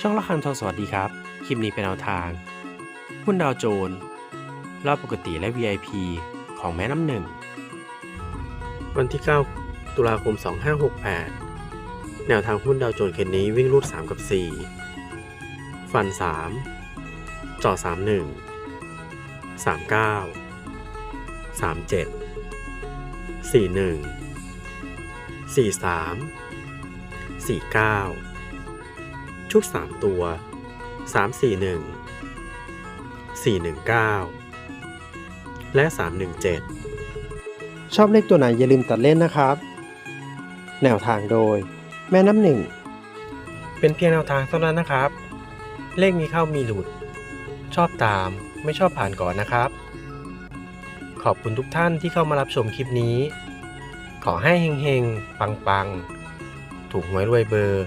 ช่องละคันทองสวัสดีครับ คลิปนี้เป็นแนวทาง หุ้นดาวโจนส์รอบปกติและ VIP ของแม่น้ำหนึ่ง วันที่ 9 ตุลาคม 2568 แนวทางหุ้นดาวโจนส์เคนนี้วิ่งรูด 3 กับ 4 ฟัน 3 จ่อ 31 39 37 41 43 49 ชุด 3 ตัว 341 419 และ 317 ชอบเลขตัวไหนอย่าลืมตัดเล่นนะครับ แนวทางโดย แม่น้ำหนึ่ง เป็นเพียงแนวทางเท่านั้นนะครับ เลขมีเข้ามีหลุด ชอบตามไม่ชอบผ่านก่อนนะครับ ขอบคุณทุกท่านที่เข้ามารับชมคลิปนี้ ขอให้เฮงๆ ปังๆ ถูกหวยรวยเบอร์